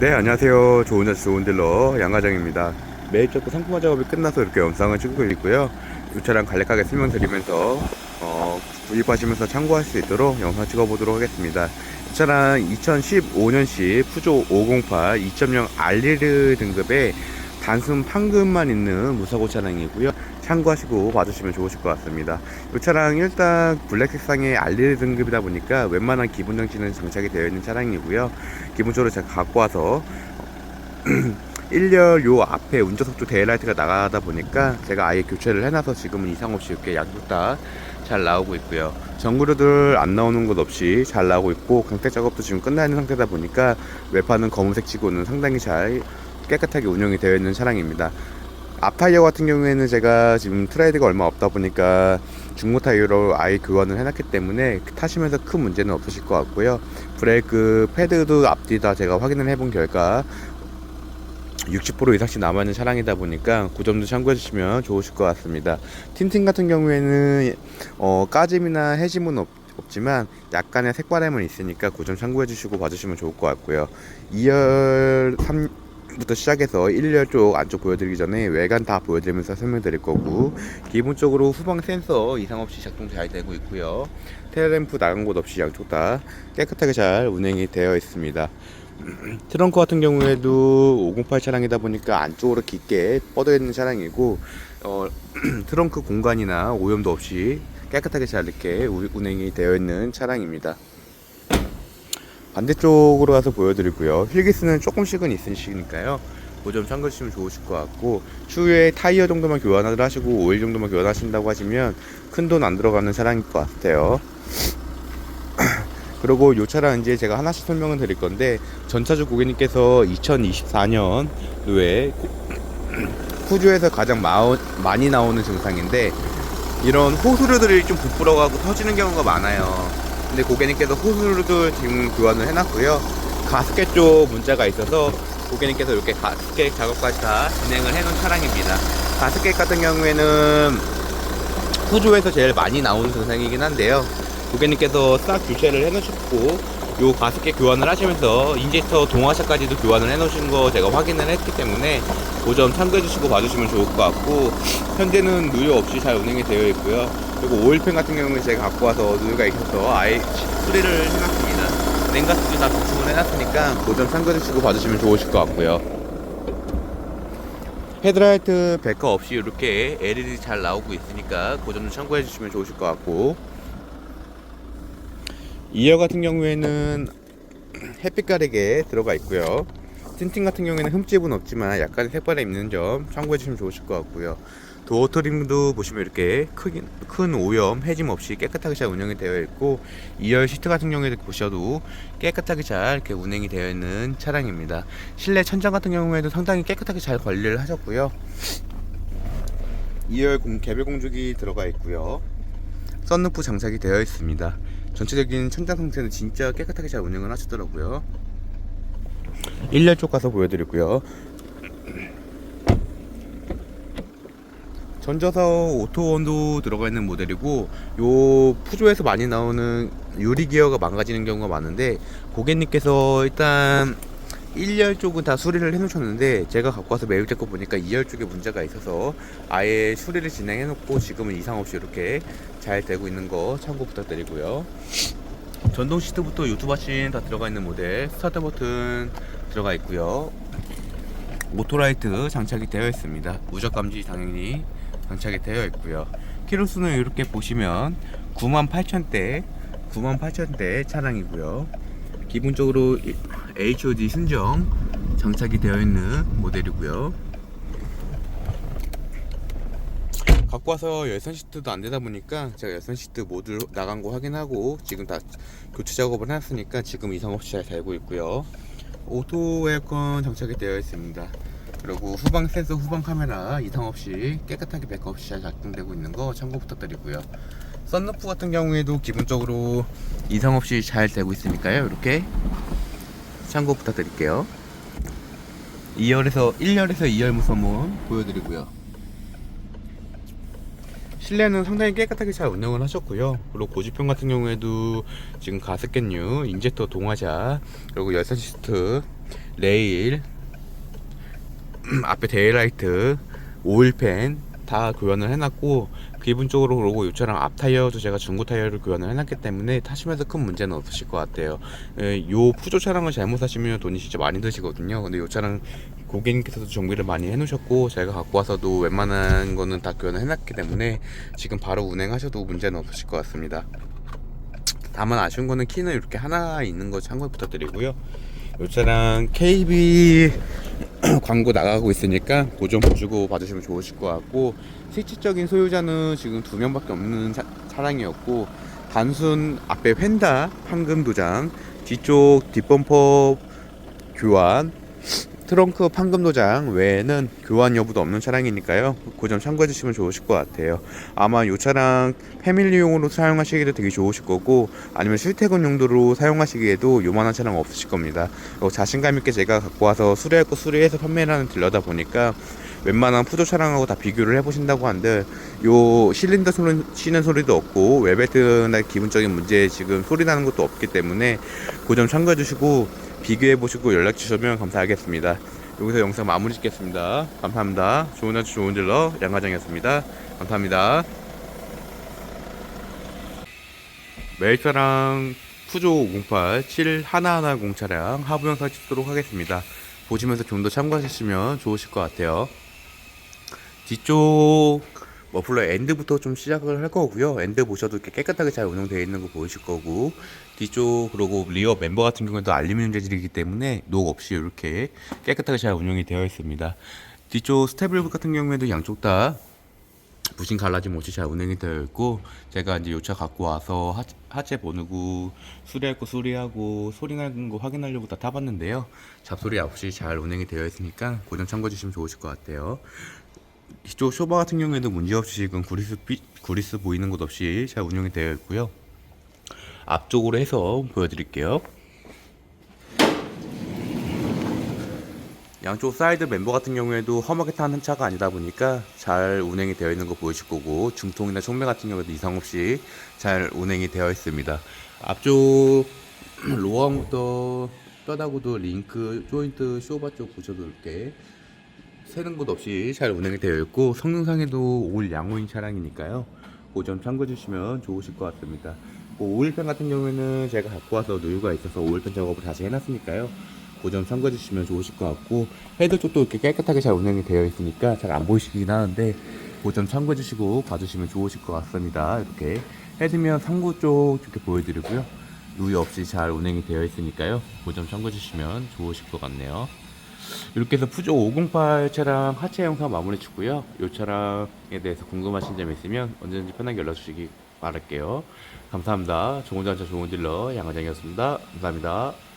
네 안녕하세요. 좋은 자치 좋은 딜러 양과장입니다. 매입 적고 상품화 작업이 끝나서 이렇게 영상을 찍고 있고요. 이 차량 간략하게 설명드리면서 어, 구입하시면서 참고할 수 있도록 영상 찍어보도록 하겠습니다. 이 차량 2015년식 푸조 508 2.0 알리르 등급의 단순 판금만 있는 무사고 차량이고요 참고하시고 봐주시면 좋으실 것 같습니다 이 차량 일단 블랙 색상의 알리르 등급이다 보니까 웬만한 기본 장치는 장착이 되어 있는 차량이고요 기본적으로 제가 갖고 와서 1열 요 앞에 운전석조 데일라이트가 나가다 보니까 제가 아예 교체를 해놔서 지금은 이상 없이 이렇게 양쪽 다 잘 나오고 있고요. 전구류들 안 나오는 것 없이 잘 나오고 있고 강태 작업도 지금 끝나 있는 상태다 보니까 외판은 검은색 치고는 상당히 잘 깨끗하게 운영이 되어 있는 차량입니다. 앞 타이어 같은 경우에는 제가 지금 트레이드가 얼마 없다 보니까 중고 타이어로 아예 교환을 해놨기 때문에 타시면서 큰 문제는 없으실 것 같고요. 브레이크 패드도 앞뒤 다 제가 확인을 해본 결과 60% 이상씩 남아있는 차량이다 보니까 그 점도 참고해 주시면 좋으실 것 같습니다. 틴팅 같은 경우에는 어, 까짐이나 해짐은 없, 없지만 약간의 색바램은 있으니까 그 점 참고해 주시고 봐주시면 좋을 것 같고요. 2열 3 부터 시작해서 1열 쪽 안쪽 보여드리기 전에 외관 다 보여드리면서 설명드릴 거고 기본적으로 후방 센서 이상 없이 작동 잘 되고 있고요. 테일램프 나간 곳 없이 양쪽 다 깨끗하게 잘 운행이 되어 있습니다. 트렁크 같은 경우에도 508 차량이다 보니까 안쪽으로 깊게 뻗어 있는 차량이고 어, 트렁크 공간이나 오염도 없이 깨끗하게 잘 이렇게 우- 운행이 되어 있는 차량입니다. 반대쪽으로 가서 보여드리고요. 휠기스는 조금씩은 있으시니까요. 그점 참고해 주시면 좋으실 것 같고 추후에 타이어 정도만 교환을 하시고 오일 정도만 교환하신다고 하시면 큰 돈 안 들어가는 차량일 것 같아요. 그리고 이 차량 이제 제가 하나씩 설명을 드릴 건데 전차주 고객님께서 2024년도에 푸주에서 가장 마오, 많이 나오는 증상인데 이런 호수류들이 좀 부풀어가고 터지는 경우가 많아요. 근데 고객님께서 호수류들 지금 교환을 해놨고요. 가스켓 쪽 문자가 있어서 고객님께서 이렇게 가스켓 작업까지 다 진행을 해놓은 차량입니다. 가스켓 같은 경우에는 호주에서 제일 많이 나오는 증상이긴 한데요. 고객님께서 싹 교체를 해놓으셨고 요 가습기 교환을 하시면서 인젝터 동화샤까지도 교환을 해놓으신 거 제가 확인을 했기 때문에 그 점 참고해 주시고 봐주시면 좋을 것 같고 현재는 누유 없이 잘 운행이 되어 있고요 그리고 오일팬 같은 경우는 제가 갖고 와서 누유가 있어서 아예 수리를 해놨습니다. 냉가스도 다 구축을 해놨으니까 그점 참고해 주시고 봐주시면 좋으실 것 같고요. 헤드라이트 백커 없이 이렇게 LED 잘 나오고 있으니까 그 점도 참고해 주시면 좋으실 것 같고. 2열 같은 경우에는 햇빛 가리개 들어가 있고요. 틴팅 같은 경우에는 흠집은 없지만 약간의 색발이 있는 점 참고해 주시면 좋으실 것 같고요. 도어 트림도 보시면 이렇게 크긴, 큰 오염, 해짐 없이 깨끗하게 잘 운영이 되어 있고 2열 시트 같은 경우에도 보셔도 깨끗하게 잘 이렇게 운행이 되어 있는 차량입니다. 실내 천장 같은 경우에도 상당히 깨끗하게 잘 관리를 하셨고요. 2열 공, 개별 공조기 들어가 있고요. 썬루프 장착이 되어 있습니다. 전체적인 천장 상태는 진짜 깨끗하게 잘 운영을 하시더라고요. 1열 쪽 가서 보여드리고요. 전자사 오토원도 들어가 있는 모델이고 요 푸조에서 많이 나오는 유리 기어가 망가지는 경우가 많은데 고객님께서 일단 1열 쪽은 다 수리를 해놓으셨는데 제가 갖고 와서 매입 됐고 보니까 2열 쪽에 문제가 있어서 아예 수리를 진행해놓고 지금은 이상 없이 이렇게 잘 되고 있는 거 참고 부탁드리고요. 전동 시트부터 유튜브 하신 다 들어가 있는 모델 스타트 버튼 들어가 있고요. 오토라이트 장착이 되어 있습니다. 우적 감지 당연히 장착이 되어 있고요. 키로수는 이렇게 보시면 98,000대 98,000대 차량이고요. 기본적으로 HOD 순정 장착이 되어 있는 모델이고요. 갖고 와서 열선 시트도 안 되다 보니까 제가 열선 시트 모두 나간 거 확인하고 지금 다 교체 작업을 해놨으니까 지금 이상 없이 잘 달고 있고요. 오토 에어컨 장착이 되어 있습니다. 그리고 후방 센서 후방 카메라 이상 없이 깨끗하게 백업 없이 잘 작동되고 있는 거 참고 부탁드리고요. 썬루프 같은 경우에도 기본적으로 이상 없이 잘 되고 있으니까요. 이렇게 참고 부탁드릴게요. 2열에서 1열에서 2열 무선문 보여드리고요. 실내는 상당히 깨끗하게 잘 운영을 하셨고요. 그리고 고지편 같은 경우에도 지금 가스켓류, 인젝터 동화자, 그리고 열선 시트 레일 앞에 데일라이트 오일팬 다 교환을 해놨고 기본적으로 그러고 이 차량 앞 타이어도 제가 중고 타이어를 교환을 해놨기 때문에 타시면서 큰 문제는 없으실 것 같아요. 예, 요 푸조 차량을 잘못 사시면 돈이 진짜 많이 드시거든요. 근데 이 차량 고객님께서도 정비를 많이 해놓으셨고 제가 갖고 와서도 웬만한 거는 다 교환을 해놨기 때문에 지금 바로 운행하셔도 문제는 없으실 것 같습니다. 다만 아쉬운 거는 키는 이렇게 하나 있는 거 참고 부탁드리고요. 이 차량 KB 광고 나가고 있으니까 그 좀 보시고 봐주시면 좋으실 것 같고 실질적인 소유자는 지금 두 명밖에 없는 차, 차량이었고 단순 앞에 휀다 황금 도장 뒤쪽 뒷범퍼 교환 트렁크 판금 도장 외에는 교환 여부도 없는 차량이니까요. 그 점 참고해 주시면 좋으실 것 같아요. 아마 이 차량 패밀리용으로 사용하시기도 되게 좋으실 거고 아니면 출퇴근 용도로 사용하시기에도 요만한 차량 없으실 겁니다. 자신감 있게 제가 갖고 와서 수리할 거 수리해서 판매를 하는 딜러다 보니까 웬만한 푸조 차량하고 다 비교를 해보신다고 한들 요 실린더 소리 쉬는 소리도 없고 웰베트나 기본적인 문제 지금 소리 나는 것도 없기 때문에 그 점 참고해 주시고 비교해 보시고 연락 주시면 감사하겠습니다. 여기서 영상 마무리 짓겠습니다. 감사합니다. 좋은 하루 좋은 딜러 양과장이었습니다. 감사합니다. 매일차랑 푸조 508 7110 차량 하부 영상 찍도록 하겠습니다. 보시면서 좀 더 참고하시면 좋으실 것 같아요. 뒤쪽 머플러 엔드부터 좀 시작을 할 거고요. 엔드 보셔도 이렇게 깨끗하게 잘 운영되어 있는 거 보이실 거고 뒤쪽 그리고 리어 멤버 같은 경우에도 알루미늄 재질이기 때문에 녹 없이 이렇게 깨끗하게 잘 운영이 되어 있습니다. 뒤쪽 스테블 같은 경우에도 양쪽 다 부신 갈라짐 없이 잘 운행이 되어 있고 제가 이제 요차 갖고 와서 하, 하체 보누고 수리할 거 수리하고 소리 나는 거 확인하려고 다 타봤는데요 잡소리 없이 잘 운행이 되어 있으니까 고정 참고해 주시면 좋으실 것 같아요 이쪽 쇼바 같은 경우에도 문제없이 지금 구리스, 삐, 구리스 보이는 곳 없이 잘 운영이 되어 있고요. 앞쪽으로 해서 보여드릴게요. 양쪽 사이드 멤버 같은 경우에도 험하게 탄 차가 아니다 보니까 잘 운행이 되어 있는 거 보이실 거고 중통이나 총매 같은 경우에도 이상 없이 잘 운행이 되어 있습니다. 앞쪽 로어부터 뼈다구도 링크 조인트 쇼바 쪽 이렇게 새는 곳 없이 잘 운행이 되어 있고 성능상에도 올 양호인 차량이니까요. 그점 참고해 주시면 좋으실 것 같습니다. 그 오일팬 같은 경우에는 제가 갖고 와서 누유가 있어서 오일팬 작업을 다시 해놨으니까요. 그점 참고해 주시면 좋으실 것 같고 헤드 쪽도 이렇게 깨끗하게 잘 운행이 되어 있으니까 잘 안 보이시긴 하는데 그점 참고해 주시고 봐주시면 좋으실 것 같습니다. 이렇게 헤드면 상부 쪽 이렇게 보여드리고요. 누유 없이 잘 운행이 되어 있으니까요. 그점 참고해 주시면 좋으실 것 같네요. 이렇게 해서 푸조 508 차량 하체 영상 마무리 짓고요. 이 차량에 대해서 궁금하신 점 있으면 언제든지 편하게 연락 주시기 바랄게요. 감사합니다. 좋은 자차 좋은 딜러 양화장이었습니다. 감사합니다.